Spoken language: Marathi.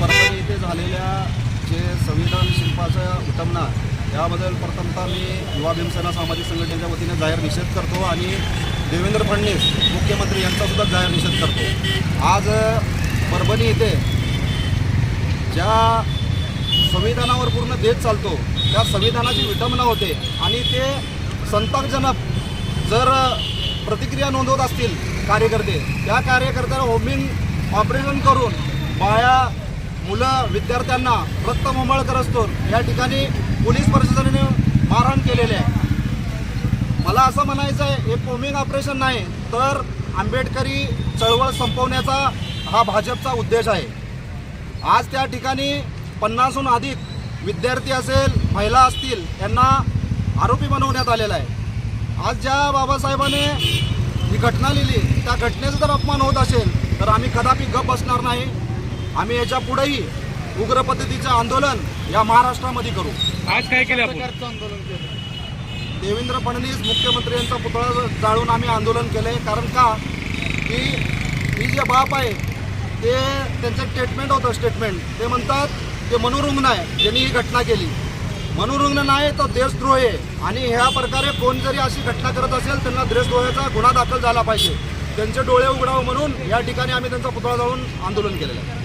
परभणी झालेल्या जे संविधान याबद्दल प्रथमतः मी युवा भीमसेना सामाजिक संघटनेच्या वतीने जाहीर निषेध करतो आणि देवेंद्र फडणवीस मुख्यमंत्री यांचासुद्धा जाहीर निषेध करतो. आज परभणी इथे ज्या संविधानावर पूर्ण देश चालतो त्या संविधानाची विटंबना होते आणि ते संतापजनक जर प्रतिक्रिया नोंदवत असतील कार्यकर्ते त्या कार्यकर्त्याला होमिंग ऑपरेशन करून बाया मुलं विद्यार्थ्यांना रक्तमोमळ करत या ठिकाणी पोलीस प्रशासनाने मारहाण केलेले आहे. मला असं म्हणायचं आहे हे कोमिंग ऑपरेशन नाही तर आंबेडकरी चळवळ संपवण्याचा हा भाजपचा उद्देश आहे. आज त्या ठिकाणी पन्नासहून अधिक विद्यार्थी असेल महिला असतील यांना आरोपी बनवण्यात आलेला आहे. आज ज्या बाबासाहेबांनी ही घटना लिहिली त्या घटनेचा जर अपमान होत असेल तर आम्ही कदापि गप बसणार नाही. आम्ही याच्या पुढेही उग्र पद्धतीचं आंदोलन या महाराष्ट्रामध्ये करू. आज काय केलं आपण? देवेंद्र फडणवीस मुख्यमंत्री यांचा पुतळा जाळून आम्ही आंदोलन केलं आहे कारण का? की ही जे बाप आहे ते त्यांचं स्टेटमेंट होतं स्टेटमेंट ते म्हणतात ते मनोरुग्ण आहे ज्यांनी ही घटना केली. मनोरुग्ण नाही तर देशद्रोह आहे. आणि ह्या प्रकारे कोण जरी अशी घटना करत असेल त्यांना देशद्रोहाचा गुन्हा दाखल झाला पाहिजे. त्यांचे डोळे उघडावं म्हणून या ठिकाणी आम्ही त्यांचा पुतळा जाळून आंदोलन केलेलं आहे.